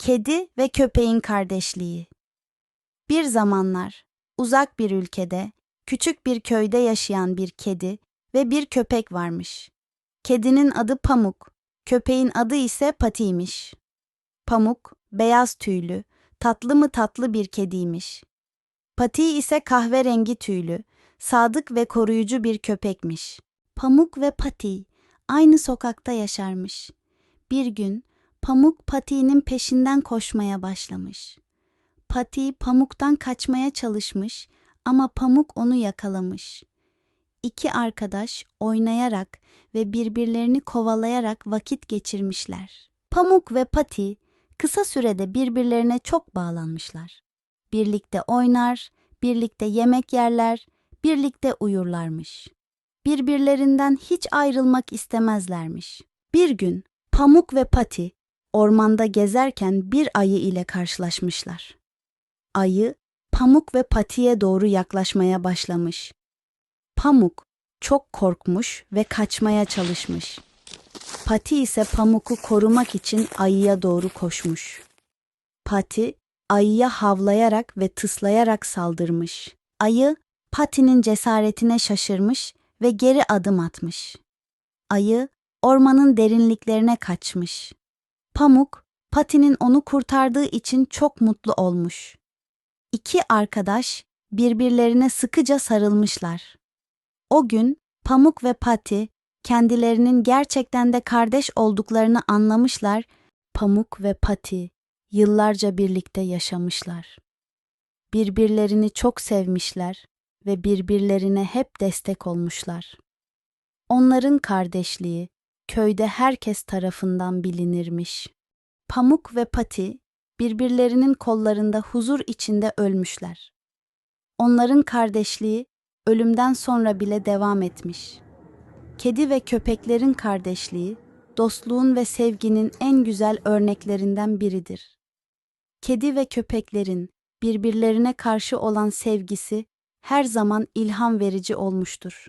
Kedi ve köpeğin kardeşliği. Bir zamanlar uzak bir ülkede, küçük bir köyde yaşayan bir kedi ve bir köpek varmış. Kedinin adı Pamuk, köpeğin adı ise Pati'ymiş. Pamuk, beyaz tüylü, tatlı mı tatlı bir kediymiş. Pati ise kahverengi tüylü, sadık ve koruyucu bir köpekmiş. Pamuk ve Pati aynı sokakta yaşarmış. Bir gün Pamuk Pati'nin peşinden koşmaya başlamış. Pati Pamuk'tan kaçmaya çalışmış ama Pamuk onu yakalamış. İki arkadaş oynayarak ve birbirlerini kovalayarak vakit geçirmişler. Pamuk ve Pati kısa sürede birbirlerine çok bağlanmışlar. Birlikte oynar, birlikte yemek yerler, birlikte uyurlarmış. Birbirlerinden hiç ayrılmak istemezlermiş. Bir gün Pamuk ve Pati ormanda gezerken bir ayı ile karşılaşmışlar. Ayı Pamuk ve Pati'ye doğru yaklaşmaya başlamış. Pamuk çok korkmuş ve kaçmaya çalışmış. Pati ise Pamuk'u korumak için ayıya doğru koşmuş. Pati ayıya havlayarak ve tıslayarak saldırmış. Ayı Pati'nin cesaretine şaşırmış ve geri adım atmış. Ayı ormanın derinliklerine kaçmış. Pamuk, Pati'nin onu kurtardığı için çok mutlu olmuş. İki arkadaş birbirlerine sıkıca sarılmışlar. O gün Pamuk ve Pati kendilerinin gerçekten de kardeş olduklarını anlamışlar. Pamuk ve Pati yıllarca birlikte yaşamışlar. Birbirlerini çok sevmişler ve birbirlerine hep destek olmuşlar. Onların kardeşliği köyde herkes tarafından bilinirmiş. Pamuk ve Pati birbirlerinin kollarında huzur içinde ölmüşler. Onların kardeşliği ölümden sonra bile devam etmiş. Kedi ve köpeklerin kardeşliği dostluğun ve sevginin en güzel örneklerinden biridir. Kedi ve köpeklerin birbirlerine karşı olan sevgisi her zaman ilham verici olmuştur.